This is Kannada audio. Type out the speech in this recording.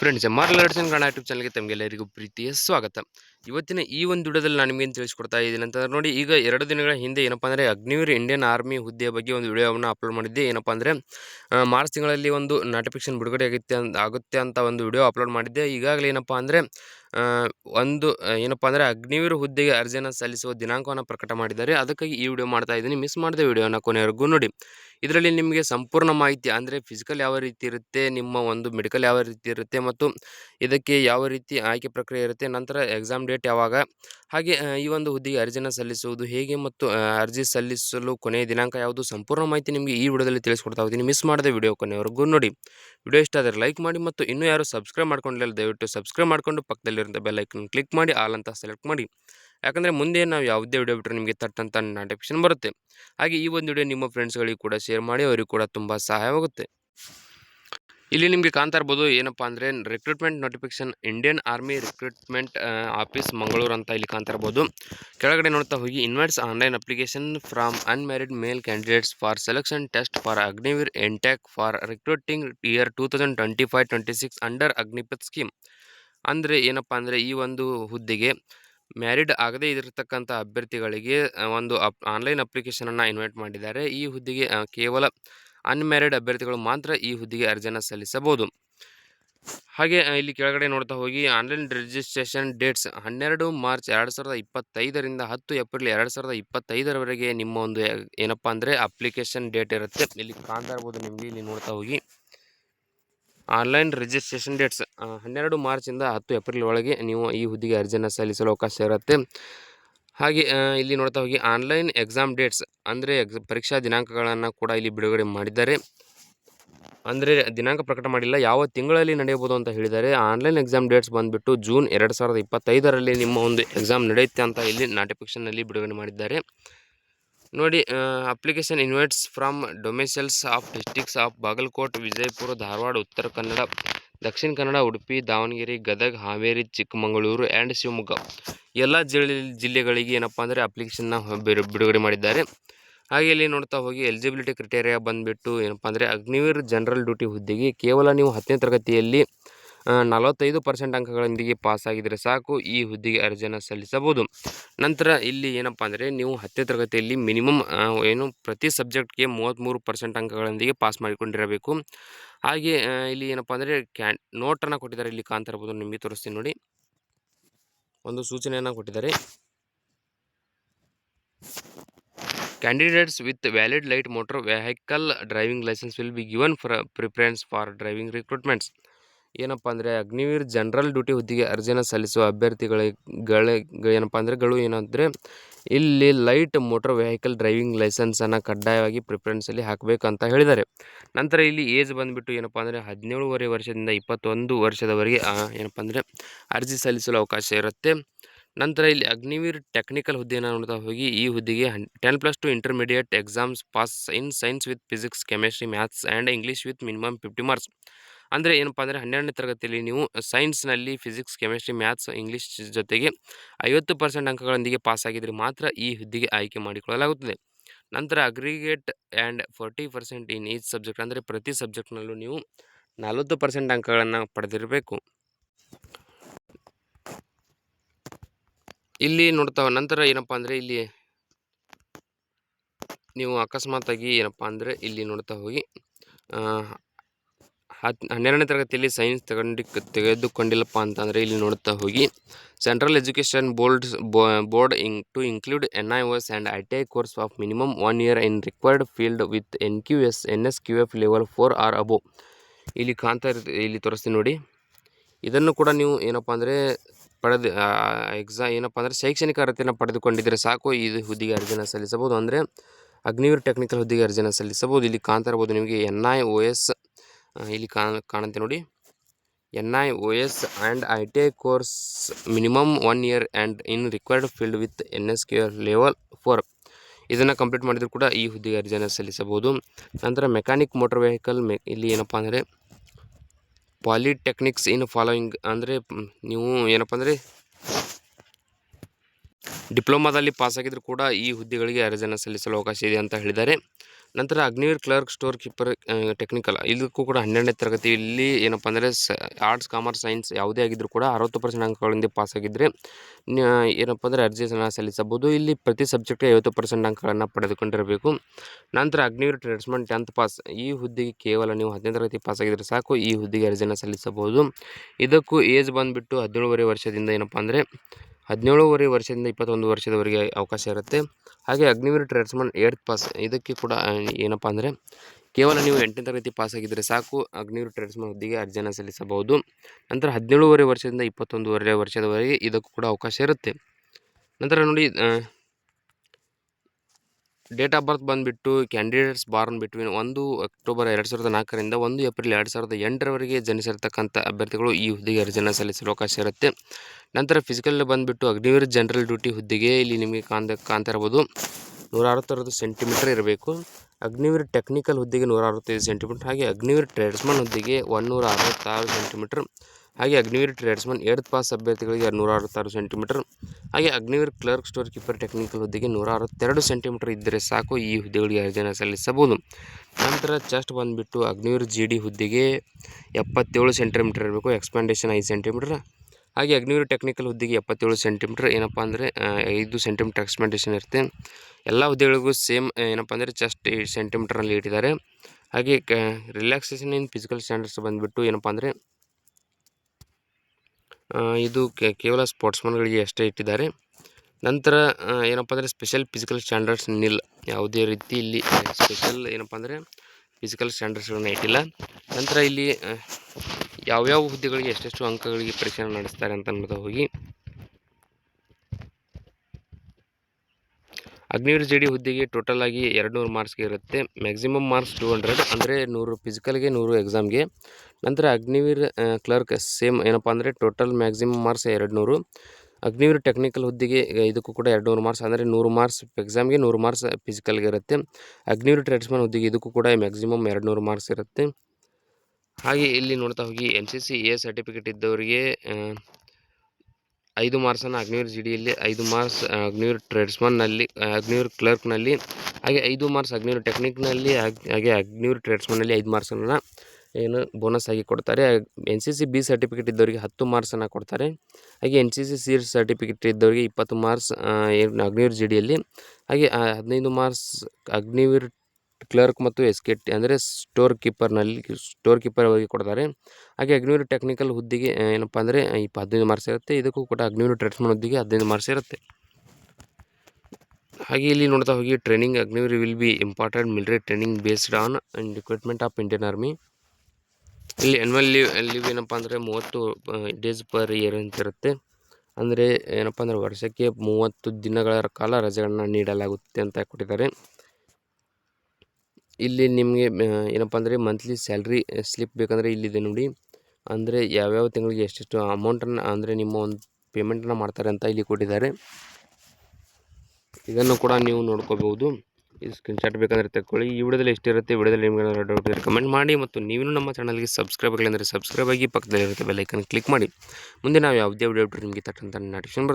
ಫ್ರೆಂಡ್ಸ್ ಎಂ ಆರ್ ಲರ್ಡ್ಸನ್ ಕನ್ನಡ ಯೂಟ್ಯೂಬ್ ಚಾನಲ್ಗೆ ತಮಗೆಲ್ಲರಿಗೂ ಪ್ರೀತಿಯ ಸ್ವಾಗತ. ಇವತ್ತಿನ ಈ ಒಂದು ವಿಡಿಯೋದಲ್ಲಿ ನಾನು ನಿಮಗೇನು ತಿಳಿಸ್ಕೊಡ್ತಾ ಇದ್ದೀನಿ ಅಂತಂದ್ರೆ ನೋಡಿ, ಈಗ ಎರಡು ದಿನಗಳ ಹಿಂದೆ ಏನಪ್ಪ ಅಂದರೆ ಅಗ್ನಿವೀರ್ ಇಂಡಿಯನ್ ಆರ್ಮಿ ಹುದ್ದೆಯ ಬಗ್ಗೆ ಒಂದು ವಿಡಿಯೋವನ್ನು ಅಪ್ಲೋಡ್ ಮಾಡಿದ್ದೆ. ಏನಪ್ಪ ಅಂದರೆ ಮಾರ್ಚ್ ತಿಂಗಳಲ್ಲಿ ಒಂದು ನೋಟಿಫಿಕೇಶನ್ ಬಿಡುಗಡೆ ಆಗುತ್ತೆ ಅಂತ ಆಗುತ್ತೆ ಅಂತ ಒಂದು ವಿಡಿಯೋ ಅಪ್ಲೋಡ್ ಮಾಡಿದ್ದೆ. ಈಗಾಗಲೇ ಏನಪ್ಪ ಅಂದರೆ ಒಂದು ಏನಪ್ಪ ಅಂದರೆ ಅಗ್ನಿವೀರ್ ಹುದ್ದೆಗೆ ಅರ್ಜಿಯನ್ನು ಸಲ್ಲಿಸುವ ದಿನಾಂಕವನ್ನು ಪ್ರಕಟ ಮಾಡಿದ್ದಾರೆ. ಅದಕ್ಕಾಗಿ ಈ ವಿಡಿಯೋ ಮಾಡ್ತಾ ಇದ್ದೀನಿ. ಮಿಸ್ ಮಾಡಿದ ವಿಡಿಯೋನ ಕೊನೆವರೆಗೂ ನೋಡಿ. ಇದರಲ್ಲಿ ನಿಮಗೆ ಸಂಪೂರ್ಣ ಮಾಹಿತಿ ಅಂದರೆ ಫಿಸಿಕಲ್ ಯಾವ ರೀತಿ ಇರುತ್ತೆ, ನಿಮ್ಮ ಒಂದು ಮೆಡಿಕಲ್ ಯಾವ ರೀತಿ ಇರುತ್ತೆ ಮತ್ತು ಇದಕ್ಕೆ ಯಾವ ರೀತಿ ಆಯ್ಕೆ ಪ್ರಕ್ರಿಯೆ ಇರುತ್ತೆ, ನಂತರ ಎಕ್ಸಾಮ್ ಡೇಟ್ ಯಾವಾಗ, ಹಾಗೆ ಈ ಒಂದು ಹುದ್ದೆಗೆ ಅರ್ಜಿಯನ್ನು ಸಲ್ಲಿಸುವುದು ಹೇಗೆ ಮತ್ತು ಅರ್ಜಿ ಸಲ್ಲಿಸಲು ಕೊನೆಯ ದಿನಾಂಕ ಯಾವುದು ಸಂಪೂರ್ಣ ಮಾಹಿತಿ ನಿಮಗೆ ಈ ವಿಡಿಯೋದಲ್ಲಿ ತಿಳಿಸ್ಕೊಡ್ತಾ ಹೋಗ್ತೀನಿ ಮಿಸ್ ಮಾಡದೆ ವಿಡಿಯೋ ಕೊನೆವರೆಗೂ ನೋಡಿ. ವಿಡಿಯೋ ಇಷ್ಟ ಆದರೆ ಲೈಕ್ ಮಾಡಿ ಮತ್ತು ಇನ್ನೂ ಯಾರು ಸಬ್ಸ್ಕ್ರೈಬ್ ಮಾಡ್ಕೊಂಡಿಲ್ಲ, ದಯವಿಟ್ಟು ಸಬ್ಸ್ಕ್ರೈಬ್ ಮಾಡಿಕೊಂಡು ಪಕ್ಕದಲ್ಲಿರುವಂಥ ಬೆಲ್ ಐಕನ್ ಕ್ಲಿಕ್ ಮಾಡಿ ಆಲ್ ಅಂತ ಸೆಲೆಕ್ಟ್ ಮಾಡಿ. ಯಾಕಂದರೆ ಮುಂದೆ ನಾವು ಯಾವುದೇ ವಿಡಿಯೋ ಬಿಟ್ಟರೆ ನಿಮಗೆ ತಟ್ಟಂತ ನೋಟಿಫಿಕೇಶನ್ ಬರುತ್ತೆ. ಹಾಗೆ ಈ ಒಂದು ವಿಡಿಯೋ ನಿಮ್ಮ ಫ್ರೆಂಡ್ಸ್ಗಳಿಗೆ ಕೂಡ ಶೇರ್ ಮಾಡಿ ಅವರಿಗೆ ಕೂಡ ತುಂಬ ಸಹಾಯವಾಗುತ್ತೆ. ಇಲ್ಲಿ ನಿಮಗೆ ಕಾಣ್ತಾ ಇರ್ಬೋದು ಏನಪ್ಪ ಅಂದರೆ recruitment notification Indian army recruitment office Mangaluru ಅಂತ ಇಲ್ಲಿ ಕಾಣ್ತಾ ಇರ್ಬೋದು ಕೆಳಗಡೆ ನೋಡ್ತಾ ಹೋಗಿ invites online application from unmarried male candidates for selection test for Agniveer intake for recruiting year two thousand twenty five twenty six under Agnipath scheme ಅಂದರೆ ಏನಪ್ಪ ಅಂದರೆ ಈ ಒಂದು ಹುದ್ದೆಗೆ ಮ್ಯಾರಿಡ್ ಆಗದೇ ಇರತಕ್ಕಂಥ ಅಭ್ಯರ್ಥಿಗಳಿಗೆ ಒಂದು ಅಪ್, ಆನ್ಲೈನ್ ಅಪ್ಲಿಕೇಶನನ್ನು ಇನ್ವೈಟ್ ಮಾಡಿದ್ದಾರೆ. ಈ ಹುದ್ದೆಗೆ ಕೇವಲ ಅನ್ಮ್ಯಾರಿಡ್ ಅಭ್ಯರ್ಥಿಗಳು ಮಾತ್ರ ಈ ಹುದ್ದೆಗೆ ಅರ್ಜಿಯನ್ನು ಸಲ್ಲಿಸಬಹುದು. ಹಾಗೆ ಇಲ್ಲಿ ಕೆಳಗಡೆ ನೋಡ್ತಾ ಹೋಗಿ, ಆನ್ಲೈನ್ ರಿಜಿಸ್ಟ್ರೇಷನ್ ಡೇಟ್ಸ್ ಹನ್ನೆರಡು ಮಾರ್ಚ್ ಎರಡು ಸಾವಿರದ ಇಪ್ಪತ್ತೈದರಿಂದ ಹತ್ತು ಏಪ್ರಿಲ್ ಎರಡು ಸಾವಿರದ ಇಪ್ಪತ್ತೈದರವರೆಗೆ ನಿಮ್ಮ ಒಂದು, ಏನಪ್ಪ ಅಂದರೆ ಅಪ್ಲಿಕೇಶನ್ ಡೇಟ್ ಇರುತ್ತೆ. ಇಲ್ಲಿ ಕಾಣ್ತಾ ಇರ್ಬೋದು ನಿಮಗೆ, ಇಲ್ಲಿ ನೋಡ್ತಾ ಹೋಗಿ. ಆನ್ಲೈನ್ ರಿಜಿಸ್ಟ್ರೇಷನ್ ಡೇಟ್ಸ್ ಹನ್ನೆರಡು ಮಾರ್ಚಿಂದ ಹತ್ತು ಏಪ್ರಿಲ್ ಒಳಗೆ ನೀವು ಈ ಹುದ್ದೆಗೆ ಅರ್ಜಿಯನ್ನು ಸಲ್ಲಿಸಲು ಅವಕಾಶ ಇರುತ್ತೆ. ಹಾಗೆ ಇಲ್ಲಿ ನೋಡ್ತಾ ಹೋಗಿ ಆನ್ಲೈನ್ ಎಕ್ಸಾಮ್ ಡೇಟ್ಸ್ ಅಂದರೆ ಪರೀಕ್ಷಾ ದಿನಾಂಕಗಳನ್ನು ಕೂಡ ಇಲ್ಲಿ ಬಿಡುಗಡೆ ಮಾಡಿದ್ದಾರೆ. ಅಂದರೆ ದಿನಾಂಕ ಪ್ರಕಟ ಮಾಡಿಲ್ಲ, ಯಾವ ತಿಂಗಳಲ್ಲಿ ನಡೆಯಬಹುದು ಅಂತ ಹೇಳಿದ್ದಾರೆ. ಆನ್ಲೈನ್ ಎಕ್ಸಾಮ್ ಡೇಟ್ಸ್ ಬಂದುಬಿಟ್ಟು ಜೂನ್ ಎರಡು ಸಾವಿರದ ನಿಮ್ಮ ಒಂದು ಎಕ್ಸಾಮ್ ನಡೆಯುತ್ತೆ ಅಂತ ಇಲ್ಲಿ ನೋಟಿಫಿಕೇಷನಲ್ಲಿ ಬಿಡುಗಡೆ ಮಾಡಿದ್ದಾರೆ. ನೋಡಿ application invites from domiciles of districts of Bagalkot Vijayapura Dharwad Uttara Kannada Dakshina Kannada Udupi Davanagere Gadag Haveri Chikkamagaluru and Shivamogga ಎಲ್ಲ ಜಿಲ್ಲೆ, ಜಿಲ್ಲೆಗಳಿಗೆ ಏನಪ್ಪ ಅಂದರೆ ಅಪ್ಲಿಕೇಶನ್ನ ಬಿಡುಗಡೆ ಮಾಡಿದ್ದಾರೆ. ಹಾಗೆ ಇಲ್ಲಿ ನೋಡ್ತಾ ಹೋಗಿ ಎಲಿಜಿಬಿಲಿಟಿ ಕ್ರಿಟೇರಿಯಾ ಬಂದುಬಿಟ್ಟು ಏನಪ್ಪ ಅಂದರೆ ಅಗ್ನಿವೀರ್ ಜನರಲ್ ಡ್ಯೂಟಿ ಹುದ್ದೆಗೆ ಕೇವಲ ನೀವು ಹತ್ತನೇ ತರಗತಿಯಲ್ಲಿ ನಲವತ್ತೈದು ಪರ್ಸೆಂಟ್ ಅಂಕಗಳೊಂದಿಗೆ ಪಾಸ್ ಆಗಿದ್ದರೆ ಸಾಕು. ಈ ಹುದ್ದೆಗೆ ಅರ್ಜಿಯನ್ನು ಸಲ್ಲಿಸಬಹುದು. ನಂತರ ಇಲ್ಲಿ ಏನಪ್ಪ ಅಂದರೆ ನೀವು ಹತ್ತನೇ ತರಗತಿಯಲ್ಲಿ ಮಿನಿಮಮ್ ಏನು ಪ್ರತಿ ಸಬ್ಜೆಕ್ಟ್ಗೆ ಮೂವತ್ತ್ಮೂರು ಪರ್ಸೆಂಟ್ ಅಂಕಗಳೊಂದಿಗೆ ಪಾಸ್ ಮಾಡಿಕೊಂಡಿರಬೇಕು. ಹಾಗೆ ಇಲ್ಲಿ ಏನಪ್ಪ ಅಂದರೆ ಕ್ಯಾನ್, ನೋಟನ್ನು ಕೊಟ್ಟಿದ್ದಾರೆ ಇಲ್ಲಿ ಕಾಂತರಬಹುದು ನಿಮಗೆ ತೋರಿಸ್ತೀನಿ ನೋಡಿ. ಒಂದು ಸೂಚನೆಯನ್ನು ಕೊಟ್ಟಿದ್ದಾರೆ. Candidates with valid light motor vehicle driving license will be given for preference for driving recruitments ಏನಪ್ಪ ಅಂದರೆ ಅಗ್ನಿವೀರ್ ಜನರಲ್ ಡ್ಯೂಟಿ ಹುದ್ದೆಗೆ ಅರ್ಜಿಯನ್ನು ಸಲ್ಲಿಸುವ ಅಭ್ಯರ್ಥಿಗಳಿಗೆ ಏನಪ್ಪ ಅಂದರೆ ಗಳು ಏನಂದರೆ ಇಲ್ಲಿ ಲೈಟ್ ಮೋಟರ್ ವೆಹಿಕಲ್ ಡ್ರೈವಿಂಗ್ ಲೈಸೆನ್ಸನ್ನು ಕಡ್ಡಾಯವಾಗಿ ಪ್ರಿಫರೆನ್ಸಲ್ಲಿ ಹಾಕಬೇಕಂತ ಹೇಳಿದ್ದಾರೆ. ನಂತರ ಇಲ್ಲಿ ಏಜ್ ಬಂದುಬಿಟ್ಟು ಏನಪ್ಪ ಅಂದರೆ ಹದಿನೇಳುವರೆ ವರ್ಷದಿಂದ ಇಪ್ಪತ್ತೊಂದು ವರ್ಷದವರೆಗೆ ಏನಪ್ಪ ಅಂದರೆ ಅರ್ಜಿ ಸಲ್ಲಿಸಲು ಅವಕಾಶ ಇರುತ್ತೆ. ನಂತರ ಇಲ್ಲಿ ಅಗ್ನಿವೀರ್ ಟೆಕ್ನಿಕಲ್ ಹುದ್ದೆಯನ್ನು ನೋಡ್ತಾ ಹೋಗಿ, ಈ ಹುದ್ದೆಗೆ ten plus two intermediate exams pass in science with physics chemistry maths and English with minimum fifty marks ಅಂದರೆ ಏನಪ್ಪ ಅಂದರೆ ಹನ್ನೆರಡನೇ ತರಗತಿಯಲ್ಲಿ ನೀವು ಸೈನ್ಸ್ನಲ್ಲಿ, ಫಿಸಿಕ್ಸ್, ಕೆಮಿಸ್ಟ್ರಿ, ಮ್ಯಾಥ್ಸ್, ಇಂಗ್ಲೀಷ್ ಜೊತೆಗೆ ಐವತ್ತು ಪರ್ಸೆಂಟ್ ಅಂಕಗಳೊಂದಿಗೆ ಪಾಸ್ ಆಗಿದರೆ ಮಾತ್ರ ಈ ಹುದ್ದೆಗೆ ಆಯ್ಕೆ ಮಾಡಿಕೊಳ್ಳಲಾಗುತ್ತದೆ. ನಂತರ aggregate and forty percent in each subject ಅಂದರೆ ಪ್ರತಿ ಸಬ್ಜೆಕ್ಟ್ನಲ್ಲೂ ನೀವು ನಲವತ್ತು ಪರ್ಸೆಂಟ್ ಅಂಕಗಳನ್ನು ಪಡೆದಿರಬೇಕು. ಇಲ್ಲಿ ನೋಡ್ತಾ ನಂತರ ಏನಪ್ಪ ಅಂದರೆ ಇಲ್ಲಿ ನೀವು ಅಕಸ್ಮಾತಾಗಿ ಏನಪ್ಪ ಅಂದರೆ ಇಲ್ಲಿ ನೋಡ್ತಾ ಹೋಗಿ ಆ, ಹತ್ ಹನ್ನೆರಡನೇ ತರಗತಿಯಲ್ಲಿ ಸೈನ್ಸ್ ತಗೊಂಡು ತೆಗೆದುಕೊಂಡಿಲ್ಲಪ್ಪ ಅಂತಂದರೆ ಇಲ್ಲಿ ನೋಡ್ತಾ ಹೋಗಿ. Central education board board in to include N I S and I T I course of minimum one year in required field with N Q S N S Q F level four or above ಇಲ್ಲಿ ಕಾಣ್ತಾ ಇರ್ತದೆ ಇಲ್ಲಿ ತೋರಿಸ್ತೀನಿ ನೋಡಿ. ಇದನ್ನು ಕೂಡ ನೀವು ಏನಪ್ಪ ಅಂದರೆ ಪಡೆದು ಎಕ್ಸಾ ಏನಪ್ಪ ಅಂದರೆ ಶೈಕ್ಷಣಿಕ ಅರ್ಹತೆಯನ್ನು ಪಡೆದುಕೊಂಡಿದ್ದರೆ ಸಾಕು. ಇದು ಹುದ್ದೆಗೆ ಅರ್ಜಿಯನ್ನು ಸಲ್ಲಿಸಬಹುದು. ಅಂದರೆ ಅಗ್ನಿವೀರ್ ಟೆಕ್ನಿಕಲ್ ಹುದ್ದೆಗೆ ಅರ್ಜಿಯನ್ನು ಸಲ್ಲಿಸಬಹುದು. ಇಲ್ಲಿ ಕಾಣ್ತಾ ಇರ್ಬೋದು. ನಿಮಗೆ ಎನ್ ಐ ಓ ಎಸ್ ಇಲ್ಲಿ ಕಾಣ ಕಾಣುತ್ತೆ ನೋಡಿ. N I O S and I T I course minimum one year and in required field with N S K level four. ಇದನ್ನು ಕಂಪ್ಲೀಟ್ ಮಾಡಿದರೂ ಕೂಡ ಈ ಹುದ್ದೆಗೆ ಅರ್ಜಿಯನ್ನು ಸಲ್ಲಿಸಬಹುದು. ನಂತರ ಮೆಕ್ಯಾನಿಕ್ ಮೋಟರ್ ವೆಹಿಕಲ್ ಮೆ, ಇಲ್ಲಿ ಏನಪ್ಪ ಅಂದರೆ ಪಾಲಿಟೆಕ್ನಿಕ್ಸ್ ಇನ್ ಫಾಲೋಯಿಂಗ್ ಅಂದರೆ ನೀವು ಏನಪ್ಪ ಅಂದರೆ ಡಿಪ್ಲೊಮಾದಲ್ಲಿ ಪಾಸಾಗಿದ್ದರೂ ಕೂಡ ಈ ಹುದ್ದೆಗಳಿಗೆ ಅರ್ಜಿಯನ್ನು ಸಲ್ಲಿಸಲು ಅವಕಾಶ ಇದೆ ಅಂತ ಹೇಳಿದ್ದಾರೆ. ನಂತರ Agniveer clerk, store keeper technical. ಇದಕ್ಕೂ ಕೂಡ ಹನ್ನೆರಡನೇ ತರಗತಿ ಇಲ್ಲಿ ಏನಪ್ಪ ಅಂದರೆ ಸ, ಆರ್ಟ್ಸ್, ಕಾಮರ್ಸ್, ಸೈನ್ಸ್ ಯಾವುದೇ ಆಗಿದ್ದರೂ ಕೂಡ ಅರವತ್ತು ಪರ್ಸೆಂಟ್ ಅಂಕಗಳಿಂದ ಪಾಸ್ ಆಗಿದ್ದರೆ ನ್ಯಾ- ಏನಪ್ಪ ಅಂದರೆ ಅರ್ಜಿಯನ್ನು ಸಲ್ಲಿಸಬಹುದು. ಇಲ್ಲಿ ಪ್ರತಿ ಸಬ್ಜೆಕ್ಟ್ಗೆ ಐವತ್ತು ಪರ್ಸೆಂಟ್ ಅಂಕಗಳನ್ನು ಪಡೆದುಕೊಂಡಿರಬೇಕು. ನಂತರ ಅಗ್ನಿವೀರ್ ಟ್ರೇಡ್ಸ್ಮನ್ ಟೆಂತ್ ಪಾಸ್. ಈ ಹುದ್ದೆಗೆ ಕೇವಲ ನೀವು ಹದಿನೈದು ತರಗತಿ ಪಾಸ್ ಆಗಿದ್ದರೆ ಸಾಕು, ಈ ಹುದ್ದೆಗೆ ಅರ್ಜಿಯನ್ನು ಸಲ್ಲಿಸಬಹುದು. ಇದಕ್ಕೂ ಏಜ್ ಬಂದುಬಿಟ್ಟು ಹದಿನೇಳುವರೆ ವರ್ಷದಿಂದ ಏನಪ್ಪ ಅಂದರೆ ಹದಿನೇಳುವರೆ ವರ್ಷದಿಂದ ಇಪ್ಪತ್ತೊಂದು ವರ್ಷದವರೆಗೆ ಅವಕಾಶ ಇರುತ್ತೆ. ಹಾಗೆ ಅಗ್ನಿವೀರ್ ಟ್ರೇಡ್ಸ್ಮನ್ ಏರ್ತ್ ಪಾಸ್ ಇದಕ್ಕೆ ಕೂಡ ಏನಪ್ಪ ಅಂದರೆ, ಕೇವಲ ನೀವು ಎಂಟನೇ ತರಗತಿ ಪಾಸ್ ಆಗಿದ್ದರೆ ಸಾಕು, ಅಗ್ನಿವೀರ್ ಟ್ರೇಡ್ಸ್ಮನ್ ಹುದ್ದೆಗೆ ಅರ್ಜಿಯನ್ನು ಸಲ್ಲಿಸಬಹುದು. ನಂತರ ಹದಿನೇಳುವರೆ ವರ್ಷದಿಂದ ಇಪ್ಪತ್ತೊಂದೂವರೆ ವರ್ಷದವರೆಗೆ ಇದಕ್ಕೂ ಕೂಡ ಅವಕಾಶ ಇರುತ್ತೆ. ನಂತರ ನೋಡಿ ಡೇಟ್ ಆಫ್ ಬರ್ತ್ ಬಂದುಬಿಟ್ಟು ಕ್ಯಾಂಡಿಡೇಟ್ಸ್ ಬಾರ್ನ್ ಬಿಟ್ವೀನ್ ಒಂದು ಅಕ್ಟೋಬರ್ ಎರಡು ಸಾವಿರದ ನಾಲ್ಕರಿಂದ ಒಂದು ಏಪ್ರಿಲ್ ಎರಡು ಸಾವಿರದ ಎಂಟರವರೆಗೆ ಜನಿಸಿರ್ತಕ್ಕಂಥ ಅಭ್ಯರ್ಥಿಗಳು ಈ ಹುದ್ದೆಗೆ ಅರ್ಜಿಯನ್ನು ಸಲ್ಲಿಸಲು ಅವಕಾಶ ಇರುತ್ತೆ. ನಂತರ ಫಿಸಿಕಲ್ ಬಂದುಬಿಟ್ಟು ಅಗ್ನಿವೀರ್ ಜನರಲ್ ಡ್ಯೂಟಿ ಹುದ್ದೆಗೆ ಇಲ್ಲಿ ನಿಮಗೆ ಕಾಂತ ಕಾಣ್ತಾ ಇರ್ಬೋದು ನೂರ ಅರವತ್ತರದ್ದು ಸೆಂಟಿಮೀಟರ್ ಇರಬೇಕು. ಅಗ್ನಿವೀರ್ ಟೆಕ್ನಿಕಲ್ ಹುದ್ದೆಗೆ ನೂರ ಅರವತ್ತೈದು ಸೆಂಟಿಮೀಟರ್ ಹಾಗೆ ಅಗ್ನಿವೀರ್ ಟ್ರೇಡ್ಸ್ಮನ್ ಹುದ್ದೆಗೆ ಒಂದುನೂರ ಅರವತ್ತಾರು ಸೆಂಟಿಮೀಟರ್ ಹಾಗೆ ಅಗ್ನಿವೀರ್ ಟ್ರೇಡ್ಸ್ಮನ್, ಏರ್ತ್ ಪಾಸ್ ಅಭ್ಯರ್ಥಿಗಳಿಗೆ ನೂರ ಅರವತ್ತಾರು ಸೆಂಟಿಮೀಟರ್. ಹಾಗೆ Agniveer clerk, store keeper technical ಹುದ್ದೆಗೆ ನೂರ ಅರವತ್ತೆರಡು ಸೆಂಟಿಮೀಟರ್ ಇದ್ದರೆ ಸಾಕು, ಈ ಹುದ್ದೆಗಳಿಗೆ ಅರ್ಜಿಯನ್ನು ಸಲ್ಲಿಸಬಹುದು? ನಂತರ ಚೆಸ್ಟ್ ಬಂದುಬಿಟ್ಟು ಅಗ್ನಿವೀರ್ ಜಿ ಡಿ ಹುದ್ದೆಗೆ ಎಪ್ಪತ್ತೇಳು ಸೆಂಟಿಮೀಟರ್ ಇರಬೇಕು ಎಕ್ಸ್ಪಾಂಡೇಷನ್ ಐದು ಸೆಂಟಿಮೀಟರ್. ಹಾಗೆ ಅಗ್ನಿವೀರ್ ಟೆಕ್ನಿಕಲ್ ಹುದ್ದೆಗೆ ಎಪ್ಪತ್ತೇಳು ಸೆಂಟಿಮೀಟರ್, ಏನಪ್ಪ ಅಂದರೆ ಐದು ಸೆಂಟಿಮೀಟರ್ ಎಕ್ಸ್ಪ್ಯಾಂಡೇಶನ್ ಇರುತ್ತೆ. ಎಲ್ಲ ಹುದ್ದೆಗಳಿಗೂ ಸೇಮ್ ಏನಪ್ಪ ಅಂದರೆ ಚೆಸ್ಟ್ ಸೆಂಟಿಮೀಟ್ರಲ್ಲಿ ಇಟ್ಟಿದ್ದಾರೆ. ಹಾಗೆ ಕ, ರಿಲ್ಯಾಕ್ಸೇಷನ್ ಇನ್ ಫಿಸಿಕಲ್ ಸ್ಟ್ಯಾಂಡರ್ಡ್ಸ್ ಬಂದುಬಿಟ್ಟು ಏನಪ್ಪ ಅಂದರೆ ಇದು ಕೇವಲ ಸ್ಪೋರ್ಟ್ಸ್ಮನ್ಗಳಿಗೆ ಅಷ್ಟೇ ಇಟ್ಟಿದ್ದಾರೆ. ನಂತರ ಏನಪ್ಪ ಅಂದರೆ ಸ್ಪೆಷಲ್ ಫಿಸಿಕಲ್ ಸ್ಟ್ಯಾಂಡರ್ಡ್ಸ್ ನಿಲ್, ಯಾವುದೇ ರೀತಿ ಇಲ್ಲಿ ಸ್ಪೆಷಲ್ ಏನಪ್ಪ ಅಂದರೆ ಫಿಸಿಕಲ್ ಸ್ಟ್ಯಾಂಡರ್ಡ್ಸ್ಗಳನ್ನ ಇಟ್ಟಿಲ್ಲ. ನಂತರ ಇಲ್ಲಿ ಯಾವ್ಯಾವ ಹುದ್ದೆಗಳಿಗೆ ಎಷ್ಟೆಷ್ಟು ಅಂಕಗಳಿಗೆ ಪರೀಕ್ಷೆಯನ್ನು ನಡೆಸ್ತಾರೆ ಅಂತ ನೋಡ್ತಾ ಹೋಗಿ. ಅಗ್ನಿವೀರ್ ಜೆ ಡಿ ಹುದ್ದೆಗೆ ಟೋಟಲ್ ಆಗಿ ಎರಡು ನೂರು ಮಾರ್ಕ್ಸ್ಗೆ ಇರುತ್ತೆ. ಮ್ಯಾಕ್ಸಿಮಮ್ ಮಾರ್ಕ್ಸ್ ಟೂ ಹಂಡ್ರೆಡ್ ಅಂದರೆ ನೂರು ಫಿಸಿಕಲ್ಗೆ ನೂರು ಎಕ್ಸಾಮ್ಗೆ ನಂತರ ಅಗ್ನಿವೀರ್ ಕ್ಲರ್ಕ್ ಸೇಮ್ ಏನಪ್ಪ ಅಂದರೆ ಟೋಟಲ್ ಮ್ಯಾಕ್ಸಿಮಮ್ ಮಾರ್ಕ್ಸ್ ಎರಡು ನೂರು ಅಗ್ನಿವೀರ್ ಟೆಕ್ನಿಕಲ್ ಹುದ್ದೆಗೆ ಇದಕ್ಕೂ ಕೂಡ ಎರಡು ನೂರು ಮಾರ್ಕ್ಸ್, ಅಂದರೆ ನೂರು ಮಾರ್ಕ್ಸ್ ಎಕ್ಸಾಮ್ಗೆ ನೂರು ಮಾರ್ಕ್ಸ್ ಫಿಸಿಕಲ್ಗೆ ಇರುತ್ತೆ. ಅಗ್ನಿವೀರ್ ಟ್ರೇಡ್ಸ್ಮನ್ ಹುದ್ದೆಗೆ ಇದಕ್ಕೂ ಕೂಡ ಮ್ಯಾಕ್ಸಿಮಮ್ ಎರಡು ನೂರು ಮಾರ್ಕ್ಸ್ ಇರುತ್ತೆ. ಹಾಗೆ ಇಲ್ಲಿ ನೋಡ್ತಾ ಹೋಗಿ, N C C, A certificate ಇದ್ದವರಿಗೆ ಐದು ಮಾರ್ಕ್ಸನ್ನು ಅಗ್ನಿವೀರ್ ಜಿ ಡಿಯಲ್ಲಿ ಐದು ಮಾರ್ಕ್ಸ್ ಅಗ್ನಿವೀರ್ ಟ್ರೇಡ್ಸ್ಮನ್ನಲ್ಲಿ ಅಗ್ನಿವೀರ್ ಕ್ಲರ್ಕ್ನಲ್ಲಿ, ಹಾಗೆ ಐದು ಮಾರ್ಕ್ಸ್ ಅಗ್ನಿವೀರ್ ಟೆಕ್ನಿಕ್ನಲ್ಲಿ, ಹಾಗೆ ಅಗ್ನಿವೀರ್ ಟ್ರೇಡ್ಸ್ಮನ್ನಲ್ಲಿ ಐದು ಮಾರ್ಕ್ಸನ್ನು ಏನು ಬೋನಸ್ ಆಗಿ ಕೊಡ್ತಾರೆ. N C C B certificate ಇದ್ದವರಿಗೆ ಹತ್ತು ಮಾರ್ಕ್ಸನ್ನು ಕೊಡ್ತಾರೆ. ಹಾಗೆ N C C C certificate ಇದ್ದವರಿಗೆ ಇಪ್ಪತ್ತು ಮಾರ್ಕ್ಸ್ ಅಗ್ನಿವೀರ್ ಜಿ ಡಿಯಲ್ಲಿ ಹಾಗೆ ಹದಿನೈದು ಮಾರ್ಕ್ಸ್ ಅಗ್ನಿವೀರ್ ಕ್ಲರ್ಕ್ ಮತ್ತು ಎಸ್ ಕೆ ಟಿ, ಅಂದರೆ ಸ್ಟೋರ್ ಕೀಪರ್ನಲ್ಲಿ, ಸ್ಟೋರ್ ಕೀಪರ್ ಅವರಿಗೆ ಕೊಡ್ತಾರೆ. ಹಾಗೆ ಅಗ್ನಿವೀರ್ ಟೆಕ್ನಿಕಲ್ ಹುದ್ದೆಗೆ ಏನಪ್ಪ ಅಂದರೆ ಇಪ್ಪ ಹದಿನೈದು ಮಾರ್ಕ್ಸ್ ಇರುತ್ತೆ. ಇದಕ್ಕೂ ಕೂಡ ಅಗ್ನಿವೀರ್ ಟ್ರೇಡ್ಸ್ಮನ್ ಹುದ್ದೆಗೆ ಹದಿನೈದು ಮಾರ್ಕ್ಸ್ ಇರುತ್ತೆ. ಹಾಗೆ ಇಲ್ಲಿ ನೋಡ್ತಾ ಹೋಗಿ, training Agniveer will be important military training based on and recruitment of Indian army. ಇಲ್ಲಿ ಆ್ಯನ್ವಲ್ ಲೀವ್ ಲೀವ್ ಏನಪ್ಪ ಅಂದರೆ ಮೂವತ್ತು ಡೇಸ್ ಪರ್ ಇಯರ್ ಅಂತ ಇರುತ್ತೆ. ಅಂದರೆ ಏನಪ್ಪ ಅಂದರೆ ವರ್ಷಕ್ಕೆ ಮೂವತ್ತು ದಿನಗಳ ಕಾಲ ರಜೆಗಳನ್ನ ನೀಡಲಾಗುತ್ತೆ ಅಂತ ಕೊಟ್ಟಿದ್ದಾರೆ. ಇಲ್ಲಿ ನಿಮಗೆ ಏನಪ್ಪ ಅಂದರೆ ಮಂತ್ಲಿ ಸ್ಯಾಲ್ರಿ ಸ್ಲಿಪ್ ಬೇಕಂದರೆ ಇಲ್ಲಿದೆ ನೋಡಿ. ಅಂದರೆ ಯಾವ್ಯಾವ ತಿಂಗಳಿಗೆ ಎಷ್ಟೆಷ್ಟು ಅಮೌಂಟನ್ನು ಅಂದರೆ ನಿಮ್ಮ ಒಂದು ಪೇಮೆಂಟನ್ನು ಮಾಡ್ತಾರೆ ಅಂತ ಇಲ್ಲಿ ಕೊಟ್ಟಿದ್ದಾರೆ. ಇದನ್ನು ಕೂಡ ನೀವು ನೋಡ್ಕೋಬಹುದು. ಇದು ಸ್ಕ್ರೀನ್ಶಾಟ್ ಬೇಕಾದರೆ ತಗೊಳ್ಳಿ ಈ ವಿಡಿಯೋದಲ್ಲಿ ಎಷ್ಟಿರುತ್ತೆ ವಿಡಿಯೋದಲ್ಲಿ ನಿಮಗೆ ಡೌಟ್ ಕಮೆಂಟ್ ಮಾಡಿ ಮತ್ತು ನೀವು ನಮ್ಮ ಚಾನಲ್ಗೆ ಸಬ್ಸ್ಕ್ರೈಬ್ ಆಗಲಿ ಅಂದರೆ ಸಬ್ಸ್ಕ್ರೈಬ್ ಆಗಿ ಪಕ್ಕದಲ್ಲಿರುತ್ತೆ ಬೆಲ್ಲೈಕನ್ ಕ್ಲಿಕ್ ಮಾಡಿ. ಮುಂದೆ ನಾವು ಯಾವುದೇ ವಿಡಿಯೋ ನಿಮಗೆ ತಕ್ಕಂಥ ನೋಟಿಫಿಕೇಶನ್ ಬರುತ್ತೆ.